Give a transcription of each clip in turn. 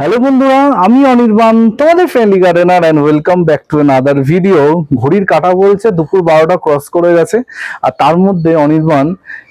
Hello বন্ধুরা, আমি অনির্বাণ, তোমাদের friendly gardener and welcome back to another video ঘড়ির কাটা বলছে, দুপুর বারোটা ক্রস করে গেছে। আর তার মধ্যে অনির্বাণ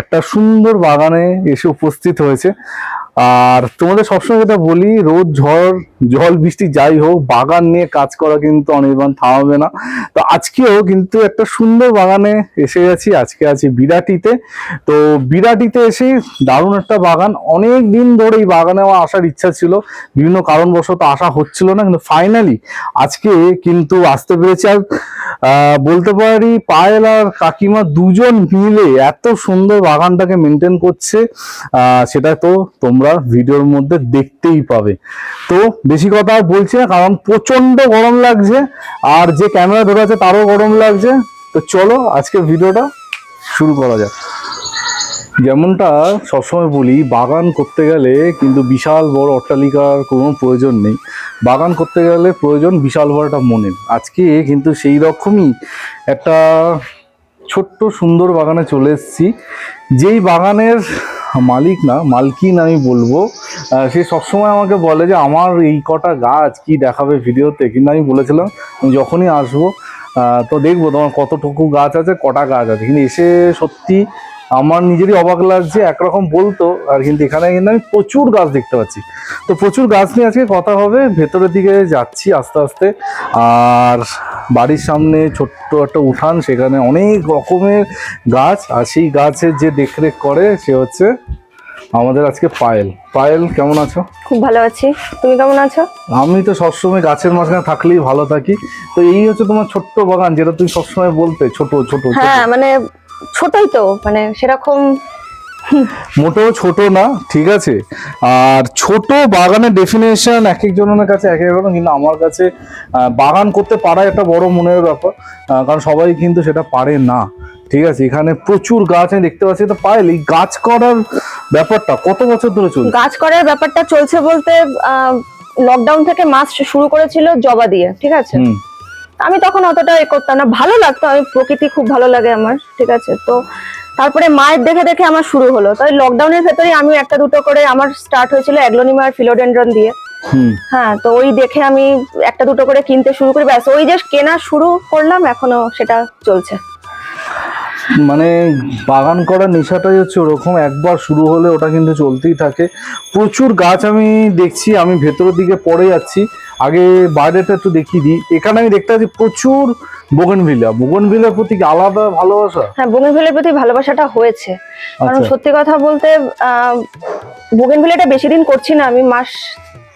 একটা সুন্দর বাগানে এসে উপস্থিত হয়েছে। আর তোমাদের সবসময় যেটা বলি, রোদ, ঝড়, জল, বৃষ্টি, যাই হোক, বাগান নিয়ে কাজ করা কিন্তু অনির্বাণ থামাবে না। তো আজকেও কিন্তু একটা সুন্দর বাগানে এসে গেছি, আজকে আছি বিরাটিতে। তো বিরাটিতে এসে দারুণ একটা বাগান। অনেক দিন ধরে এই বাগানে আমার আসার ইচ্ছা ছিল, বিভিন্ন কারণবশত আসা হচ্ছিল না, কিন্তু ফাইনালি আজকে কিন্তু আসতে পেরেছি। আর বলতে পারি, পায়েল আর কাকিমা দুজন মিলে এত সুন্দর বাগানটাকে মেনটেন করছে। সেটা তো তোমরা ভিডিওর মধ্যে দেখতেই পাবে। তো বেশি কথা বলছি না, কারণ প্রচণ্ড গরম লাগছে, আর যে ক্যামেরা ধরে আছে তারও গরম লাগছে। তো চলো আজকে ভিডিওটা শুরু করা যাক। যেমনটা সবসময় বলি, বাগান করতে গেলে কিন্তু বিশাল বড় অট্টালিকার কোনো প্রয়োজন নেই। বাগান করতে গেলে প্রয়োজন বিশাল বড় একটা মনের। আজকে কিন্তু সেই রকমই একটা ছোট্ট সুন্দর বাগানে চলে এসেছি। যেই বাগানের মালিক না, মালকিন আমি বলব। সে সবসময় আমাকে বলে যে, আমার এই কটা গাছ কি দেখাবে ভিডিওতে? কিন্তু আমি বলেছিলাম যখনই আসব তো দেখব তোমার কতটুকু গাছ আছে, কটা গাছ আছে। কিন্তু এসে সত্যি আমার নিজেরই অবাক লাগছে, একরকম বলতো। আর কিন্তু এখানে কিন্তু আমি প্রচুর গাছ দেখতে পাচ্ছি। তো প্রচুর গাছ নিয়ে আজকে কথা হবে, ভেতরের দিকে যাচ্ছি আস্তে আস্তে। আর বাড়ির সামনে ছোট্ট একটা উঠান সেখানে অনেক রকমের গাছ আর সেই গাছের যে দেখরেখ করে সে হচ্ছে আমাদের আজকে পায়েল। পায়েল কেমন আছো? খুব ভালো আছি। তুমি কেমন আছো? আমি তো সবসময় গাছের মাঝখানে থাকলেই ভালো থাকি। তো এই হচ্ছে তোমার ছোট্ট বাগান যেটা তুমি সবসময় বলতে ছোট ছোট হ্যাঁ মানে ছোটই তো মানে সেরকম মোটেও ছোট না ঠিক আছে? আর ছোট বাগানের ডেফিনেশন এক একজনের কাছে এক এক রকম কিন্তু আমার কাছে বাগান করতে পারা একটা বড় মনের ব্যাপার কারণ সবাই কিন্তু সেটা পারে না ঠিক আছে? এখানে প্রচুর গাছ আমি দেখতে পাচ্ছি তো পাইল এই গাছ করার ব্যাপারটা কত বছর ধরে চলছে? গাছ করার ব্যাপারটা চলছে বলতে লকডাউন থেকে মাস শুরু করেছিল জবা দিয়ে ঠিক আছে? আমি তখন অতটা এ করতাম না ভালো লাগতো আমি প্রকৃতি খুব ভালো লাগে আমার ঠিক আছে? তো তারপরে মায়ের দেখে দেখে আমার শুরু হলো। তাই লকডাউনের ভেতরে আমি একটা দুটো করে আমার স্টার্ট হয়েছিল অ্যাগ্লোনিমা আর ফিলোডেন্ড্রন দিয়ে। হ্যাঁ তো ওই দেখে আমি একটা দুটো করে কিনতে শুরু করি। ব্যাস ওই যে কেনা শুরু করলাম এখনও সেটা চলছে। মানে বাগান করার নেশাটাই হচ্ছে ওরকম। একবার শুরু হলে ওটা কিন্তু চলতেই থাকে। প্রচুর গাছ আমি দেখছি আমি ভেতরের দিকে পড়ে যাচ্ছি। আগে বাইরেটা একটু দেখিয়ে দিই। এখানে আমি দেখতে পাচ্ছি প্রচুর বোগনভিলা। বোগনভিলার প্রতি আলাদা ভালোবাসা? হ্যাঁ বোগেনভিলের প্রতি ভালোবাসাটা হয়েছে। কারণ আচ্ছা। সত্যি কথা বলতে বোগেনভিলেটা বেশি দিন করছি না। আমি মাস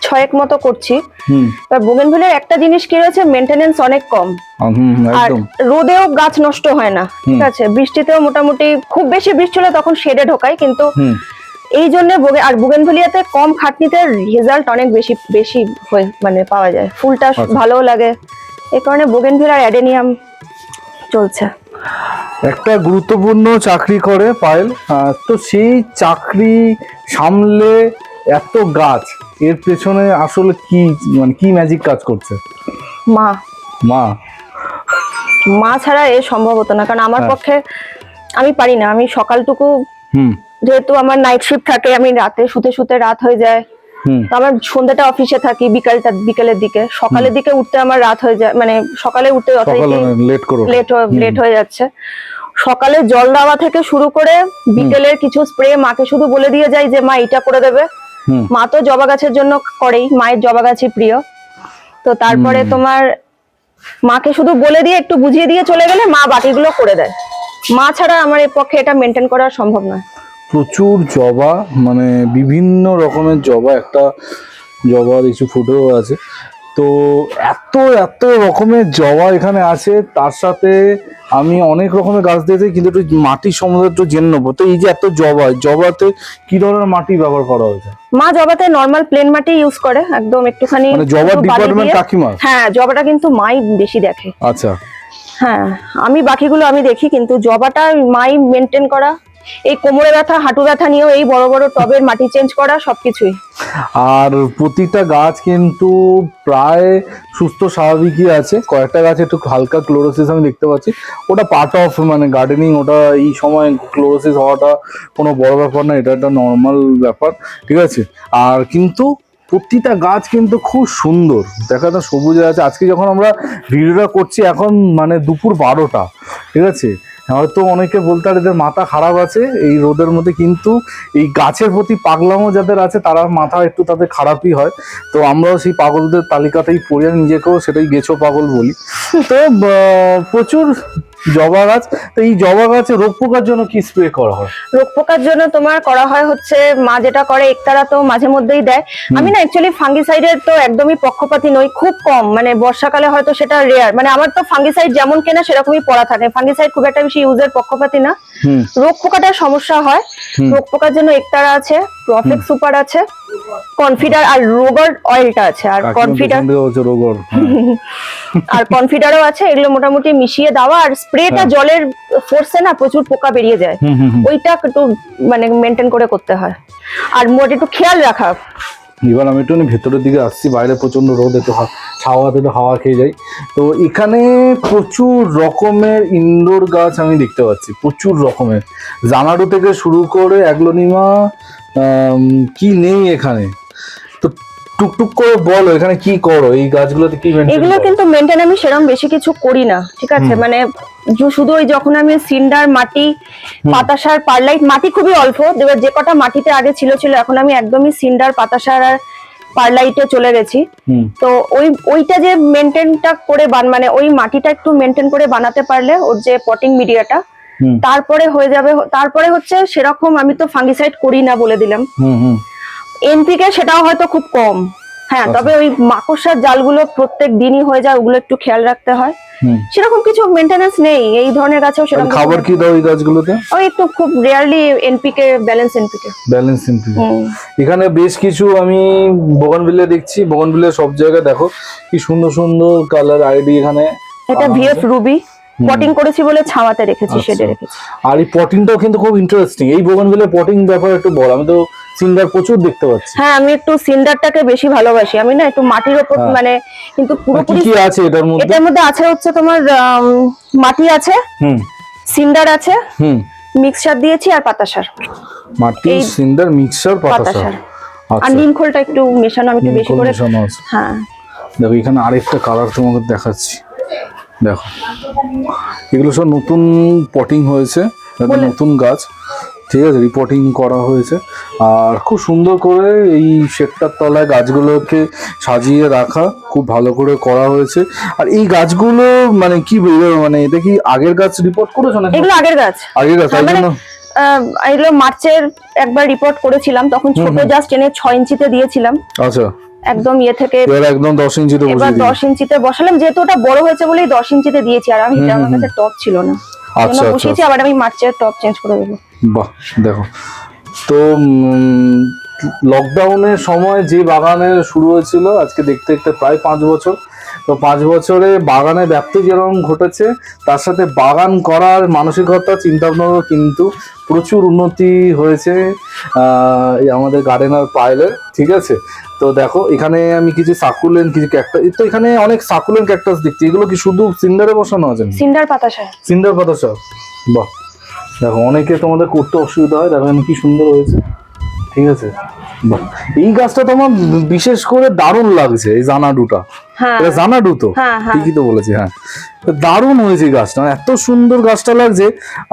ছয়েক মতো করছি। হুম। এবার বোগেনভিলের একটা জিনিস কি রয়েছে? মেনটেনেন্স অনেক কম। আর রোদেও গাছ নষ্ট হয় না ঠিক আছে? বৃষ্টিতেও মোটামুটি খুব বেশি বৃষ্টি হলে তখন শেডে ঢোকায় কিন্তু এই জন্য আর বুগেনভিলিয়াতে কম খাটনিতে রেজাল্ট অনেক বেশি বেশি হয়ে মানে পাওয়া যায়। ফুলটা আচ্ছা। ভালোও লাগে। এই কারণে বুগেনভিল আর অ্যাডেনিয়াম চলছে। একটা গুরুত্বপূর্ণ চাকরি করে পায়েল। তো সেই চাকরি সামলে এত গাছ এর পেছনে আসলে কি মানে কি ম্যাজিক কাজ করছে? মা। মা। মা ছাড়া এ সম্ভব হতো না কারণ আমার হ্যাঁ। পক্ষে আমি পারি না আমি সকালটুকু হুম। যেহেতু আমার নাইট শিফট থাকে আমি রাতে শুতে শুতে রাত হয়ে যায়। তো আমার সন্ধ্যাটা অফিসে থাকি বিকালটা বিকেলের দিকে। সকালের দিকে উঠতে আমার রাত হয়ে যায় মানে সকালে উঠতে লেট করো লেট লেট হয়ে যাচ্ছে। সকালে জল দেওয়া থেকে শুরু করে বিকেলের কিছু স্প্রে মাকে শুধু বলে দিয়ে যাই যে মা এটা করে দেবে। মা তো জবা গাছের জন্য করেই মায়ের জবা গাছই প্রিয়। তো তারপরে তোমার মাকে শুধু বলে দিয়ে একটু বুঝিয়ে দিয়ে চলে গেলে মা বাকিগুলো করে দেয়। মা ছাড়া আমার এর পক্ষে এটা মেনটেন করা সম্ভব নয়। প্রচুর জবা মানে বিভিন্ন রকমের জবা একটা জবার কিছু ফুটেও আছে। তো এত এত রকমের জবা এখানে আছে তার সাথে আমি অনেক রকমের গাছ দিয়েছি কিন্তু একটু মাটির সম্বন্ধে একটু জেনে নেব। তো এই যে এত জবা জবাতে কি ধরনের মাটি ব্যবহার করা হয়েছে? মা জবাতে নর্মাল প্লেন মাটি ইউজ করে একদম একটুখানি মানে জবার ডিপার্টমেন্ট দিয়ে। কাকিমার হ্যাঁ জবাটা কিন্তু মাই বেশি দেখে। আচ্ছা। হ্যাঁ আমি বাকিগুলো আমি দেখি কিন্তু জবাটা মাই মেনটেন করা এই কোমরে ব্যথা, হাঁটু ব্যথা নিয়েও এই বড় বড় টবের মাটি চেঞ্জ করা সবকিছুই। আর প্রতিটা গাছ কিন্তু প্রায় সুস্থ, স্বাভাবিকই আছে। কয়েকটা গাছ একটু হালকা ক্লোরোসিস আমি দেখতে পাচ্ছি। ওটা পার্ট অফ মানে গার্ডেনিং ওটা এই সময় ক্লোরোসিস হওয়াটা কোনো বড় ব্যাপার না, এটা একটা নর্মাল ব্যাপার, ঠিক আছে? আর কিন্তু প্রতিটা গাছ কিন্তু খুব সুন্দর। দেখা তো সবুজ আছে। আজকে যখন আমরা ভিডিওটা করছি, এখন মানে দুপুর বারোটা, ঠিক আছে? হয়তো অনেকে বলতে পারে এদের মাথা খারাপ আছে, এই রোদের মধ্যে কিন্তু এই গাছের প্রতি পাগলামও যাদের আছে তারা মাথা একটু তাদের খারাপই হয়। তো আমরাও সেই পাগলদের তালিকাতেই পড়ে নিজেকেও সেটাই গেছো পাগল বলি। তো প্রচুর জবা গাছ তো এই জবা গাছে রোগ পোকার জন্য কি স্প্রে করা হয়? রোগ পোকার জন্য তোমার করা হয় হচ্ছে মা যেটা করে একতারা তো মাঝে মধ্যেই দেয়। আমি না অ্যাকচুয়ালি ফাঙ্গিসাইডের তো একদমই পক্ষপাতী নই খুব কম। মানে বর্ষাকালে হয়তো সেটা রেয়ার মানে আমার তো ফাঙ্গিসাইড যেমন কেনা সেরকমই পড়া থাকে। ফাঙ্গিসাইড খুব একটা বেশি ইউজের পক্ষপাতী না। রোগ পোকাটার সমস্যা হয়। রোগ পোকার জন্য একতারা আছে প্রফেক্ট সুপার আছে। কনফিডার আর রোগর অয়েলটা আছে আর কনফিডার রোগর হ্যাঁ। আর কনফিডারও আছে এগুলো মোটামুটি মিশিয়ে দেওয়া আর স্প্রেটা হ্যাঁ। জলের ফোর্সে না প্রচুর পোকা বেরিয়ে যায়। ওইটা একটু মানে মেনটেন করে করতে হয় আর মোট একটু খেয়াল রাখা এবার আমি একটু ভেতরের দিকে আসছি বাইরে প্রচণ্ড রোদ একটু হা- ছাওয়াতে একটু হাওয়া খেয়ে যাই তো এখানে প্রচুর রকমের ইনডোর গাছ আমি দেখতে পাচ্ছি প্রচুর রকমের জানাডু থেকে শুরু করে অ্যাগ্লোনিমা কি নেই এখানে? তো টুকটুক করে বলো এখানে কি করো? এই গাছগুলোতে কি এগুলো কিন্তু মেনটেন আমি সেরকম বেশি কিছু করি না ঠিক আছে? মানে যে- শুধু ওই যখন আমি সিন্ডার মাটি পাতাসার পারলাইট মাটি খুবই অল্প। এবার যে কটা মাটিতে আগে ছিল ছিল এখন আমি একদমই সিন্ডার পাতাসার আর পারলাইটে চলে গেছি। তো ওই ওইটা যে মেনটেনটা করে বান মানে ওই মাটিটা একটু মেনটেন করে বানাতে পারলে ওর যে পটিং মিডিয়াটা তারপরে হয়ে যাবে তারপরে হচ্ছে সেরকম আমি তো ফাঙ্গিসাইড করি না বলে দিলাম। এনপিকে সেটাও হয়তো খুব কম। হ্যাঁ আচ্ছা। তবে ওই মাকড়সার জালগুলো প্রত্যেক দিনই হয়ে যায় ওগুলো একটু খেয়াল রাখতে হয়। সেরকম কিছু মেনটেনেন্স নেই এই ধরনের গাছেও সেরকম খাবার কি দাও এই গাছগুলোতে? ওই একটু খুব rarely NPK balance NPK balance simple এখানে বেশ কিছু আমি বগনভিলে দেখছি বগনভিলে সব জায়গায় দেখো কি সুন্দর সুন্দর কালার আইডি এখানে এটা ভিএফ রুবি পটিং করেছি বলে ছাওয়াতে রেখেছি আচ্ছা। শেডে রেখেছি। আর এই পটিংটাও কিন্তু খুব ইন্টারেস্টিং এই বগনভিলে পটিং ব্যাপারে একটু বল আমি তো সিঙ্গার প্রচুর দেখতে পাচ্ছি। হ্যাঁ আমি একটু সিন্ডারটাকে বেশি ভালোবাসি। আমি না একটু মাটির ওপর হ্যাঁ। মানে কিন্তু পুরোপুরি কি আছে এটার মধ্যে? এটার মধ্যে আছে হচ্ছে তোমার মাটি আছে হুম। সিন্ডার আছে হুম। মিক্সচার দিয়েছি আর পাতাসার মাটি এই- সিন্ডার মিক্সচার পাতা পাতাসার আর আচ্ছা। নিম খোলটা একটু মেশানো আমি একটু বেশি করে হ্যাঁ। দেখো এখানে আরেকটা কালার তোমাকে দেখাচ্ছি। দেখো। এগুলো সব নতুন পটিং হয়েছে নতুন গাছ। ঠিক আছে রিপোর্টিং করা হয়েছে। আর খুব সুন্দর করে এই শেডটার তলায় গাছগুলোকে সাজিয়ে রাখা খুব ভালো করে করা হয়েছে। আর এই গাছগুলো মানে কি বলব মানে এটা কি আগের গাছ রিপোর্ট করেছ না এগুলো আগের গাছ। আগের গাছ তাই মানে, জন্য এগুলো মার্চের একবার রিপোর্ট করেছিলাম তখন ছোট জাস্ট এনে ছয় ইঞ্চিতে দিয়েছিলাম। আচ্ছা। একদম ইয়ে থেকে একদম দশ ইঞ্চিতে এবার বসিয়ে দিই দশ ইঞ্চিতে বসালাম যেহেতু ওটা বড় হয়েছে বলেই দশ ইঞ্চিতে দিয়েছি আর আমি এটা আমার কাছে টপ ছিল না। আচ্ছা আচ্ছা বসিয়েছি আবার আমি মার্চের টপ চেঞ্জ করে দেবো। বাহ দেখো। তো লকডাউনের সময় যে বাগানে শুরু হয়েছিল আজকে দেখতে দেখতে প্রায় পাঁচ বছর। তো পাঁচ বছরে বাগানে ব্যাপ্তি যেরকম ঘটেছে তার সাথে বাগান করার মানসিকতা চিন্তাভাবনারও কিন্তু প্রচুর উন্নতি হয়েছে আমাদের গার্ডেনার পায়েলের ঠিক আছে? তো দেখো এখানে আমি কিছু সাকুলেন কিছু ক্যাক্টাস তো এখানে অনেক সাকুলেন ক্যাক্টাস দেখছি। এগুলো কি শুধু সিন্ডারে বসানো আছে? সিন্ডার পাতাসা সিন্ডার পাতা সব বাহ। দেখো অনেকে তোমাদের করতে অসুবিধা হয় দেখো কি সুন্দর হয়েছে। ঠিক আছে? এই গাছটা তোমার বিশেষ করে দারুণ লাগছে এই জানাডুটা। হ্যাঁ। এটা জানাডু তো? হ্যাঁ হ্যাঁ। ঠিকই তো বলেছি হ্যাঁ। দারুণ হয়েছে গাছটা এত সুন্দর গাছটা লাগছে।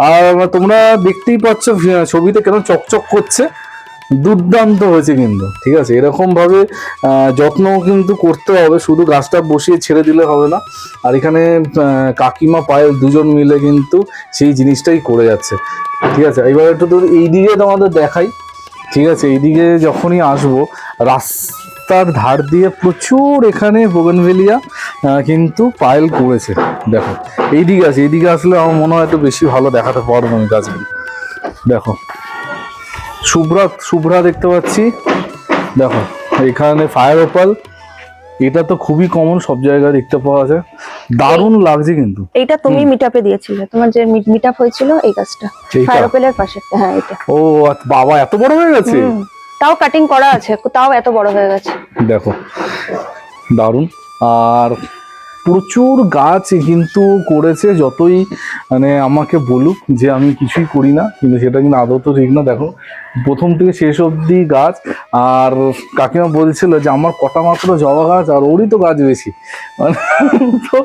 আর তোমরা দেখতেই পাচ্ছ ছবিতে কেন চকচক করছে। দুর্দান্ত হয়েছে কিন্তু, ঠিক আছে? এরকম ভাবে যত্ন কিন্তু করতে হবে, শুধু গাছটা বসিয়ে ছেড়ে দিলে হবে না। আর এখানে কাকিমা, পায়েল দুজন মিলে কিন্তু সেই জিনিসটাই করে যাচ্ছে, ঠিক আছে? এবার একটু তো এইদিকে তোমাদের দেখাই, ঠিক আছে? এইদিকে যখনই আসব, রাস্তার ধার দিয়ে প্রচুর এখানে বোগেনভেলিয়া কিন্তু পায়েল করেছে। দেখো, এইদিকে আছে, এইদিকে আসলে আমার মনে হয় একটু বেশি ভালো দেখাতে পারব আমি গাছগুলো। দেখো শুভ্রা শুভ্রা দেখতে পাচ্ছি। দেখো এখানে ফায়ার ওপাল এটা তো খুবই কমন সব জায়গায় দেখতে পাওয়া যায়। দারুণ লাগছে কিন্তু। এটা তুমি মিটাপে দিয়েছিলে। তোমার যে মিটাপ হয়েছিল এই গাছটা। এইটা? ফায়ারোপেলের পাশে। হ্যাঁ এটা ও বাবা এত বড় হয়ে গেছে? তাও কাটিং করা আছে তাও এত বড় হয়ে গেছে। দেখো দারুণ। আর প্রচুর গাছ কিন্তু করেছে যতই মানে আমাকে বলুক যে আমি কিছুই করি না কিন্তু সেটা কিন্তু আদৌ তো ঠিক না। দেখো প্রথম থেকে শেষ অবধি গাছ আর কাকিমা বলছিল যে আমার কটা মাত্র জবা গাছ আর ওরই তো গাছ বেশি। মানে তো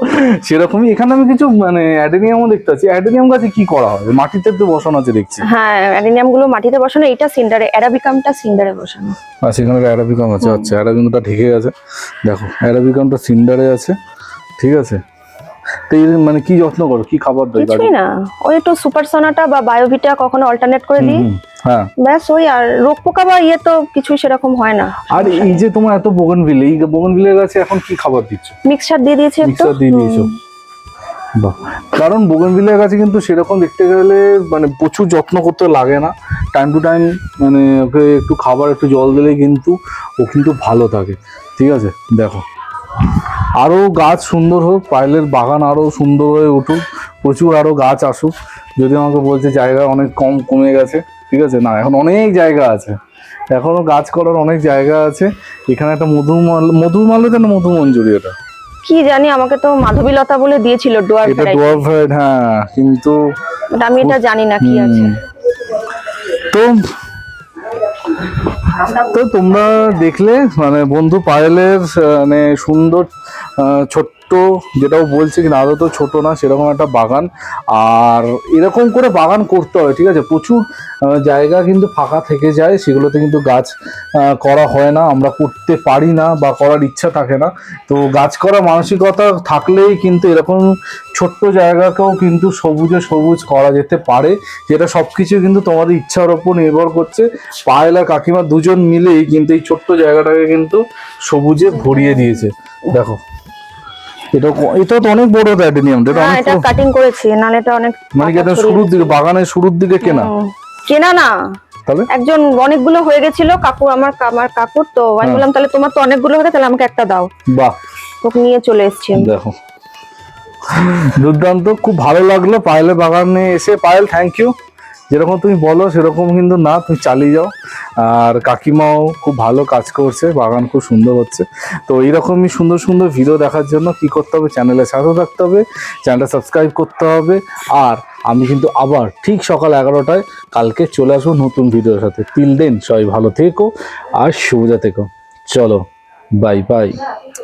সেরকমই এখানে আমি কিছু মানে অ্যাডেনিয়ামও দেখতে পাচ্ছি। অ্যাডেনিয়াম গাছে কি করা হয়? মাটিতে তো বসানো আছে দেখছি। হ্যাঁ অ্যাডিনিয়ামগুলো মাটিতে বসানো এটা সিন্ডারে অ্যারাবিকামটা সিন্ডারে বসানো। আর সেখানে অ্যারাবিকাম আছে আচ্ছা অ্যারাবিকামটা ঢেকে গেছে। দেখো অ্যারাবিকামটা সিন্ডারে আছে। ঠিক আছে? তো মানে কি যত্ন করো? কি খাবার দেয় কিছুই না। ওই একটু সুপার সোনাটা বা বায়োভিটা কখনো অল্টারনেট করে দিই। হ্যাঁ। ব্যাস ওই আর রোগ পোকা বা ইয়ে তো কিছু সেরকম হয় না। আর এই যে তোমার এত বোগনভিল এই বোগনভিলের গাছে এখন কি খাবার দিচ্ছ? মিক্সচার দিয়ে দিয়েছি একটু। মিক্সার দিয়ে দিয়েছ। বাহ। কারণ বোগনভিলের গাছে কিন্তু সেরকম দেখতে গেলে মানে প্রচুর যত্ন করতে লাগে না। টাইম টু টাইম মানে ওকে একটু খাবার একটু জল দিলে কিন্তু ও কিন্তু ভালো থাকে। ঠিক আছে? দেখো। আরও গাছ সুন্দর হোক পায়েলের বাগান আরও সুন্দর হয়ে উঠুক প্রচুর আরও গাছ আসুক। যদি আমাকে বলছে জায়গা অনেক কম কমে গেছে ঠিক আছে? না এখন অনেক জায়গা আছে। এখনও গাছ করার অনেক জায়গা আছে। এখানে একটা মধুমাল মধুমালতি না মধুমঞ্জুরি এটা? কি জানি আমাকে তো মাধবীলতা বলে দিয়েছিল ডোয়ার এটা ডোয়ার্ফ হেড হ্যাঁ কিন্তু আমি এটা জানি না কি আছে। তো তো তোমরা দেখলে মানে বন্ধু পায়েলের মানে সুন্দর আহ, ছোট্ট, যেটাও বলছে কিনা আদৌ তো ছোট না, সেরকম একটা বাগান। আর এরকম করে বাগান করতে হয়, ঠিক আছে? প্রচুর জায়গা কিন্তু ফাঁকা থেকে যায়, সেগুলোতে কিন্তু গাছ করা হয় না। আমরা করতে পারি না বা করার ইচ্ছা থাকে না। তো গাছ করা মানসিকতা থাকলেই কিন্তু এরকম ছোট্ট জায়গাকেও কিন্তু সবুজে সবুজ করা যেতে পারে, যেটা সবকিছু কিন্তু তোমাদের ইচ্ছার ওপর নির্ভর করছে। পায়েল আর কাকিমা দুজন মিলেই কিন্তু এই ছোট্ট জায়গাটাকে কিন্তু সবুজে ভরিয়ে দিয়েছে। দেখো। এটা এটা তো অনেক বড় অ্যাডেনিয়াম এটা হ্যাঁ অনেক এটা কাটিং করেছি নাহলে এটা অনেক মানে কি এটা শুরুর দিকে বাগানের শুরুর দিকে কেনা? কেনা না। তাহলে? একজন অনেকগুলো হয়ে গেছিল কাকু আমার আমার কাকুর তো আমি হ্যাঁ। বললাম তাহলে তোমার তো অনেকগুলো হয়ে তাহলে আমাকে একটা দাও। বাহ। তোকে নিয়ে চলে এসছি। দেখো। দুর্দান্ত খুব ভালো লাগল পায়েলের বাগানে এসে পায়েল থ্যাংক ইউ যেরকম তুমি বলো, সেরকম কিন্তু না, তুমি চালিয়ে যাও। আর কাকিমাও খুব ভালো কাজ করছে, বাগান খুব সুন্দর হচ্ছে। তো এইরকমই সুন্দর সুন্দর ভিডিও দেখার জন্য কি করতে হবে? চ্যানেলে সাথে থাকতে হবে চ্যানেলটা সাবস্ক্রাইব করতে হবে। আর আমি কিন্তু আবার ঠিক সকাল এগারোটায় কালকে চলে আসব নতুন ভিডিওর সাথে। তিল দেন সবাই ভালো থেকো আর সুবিধা থেকো চলো বাই বাই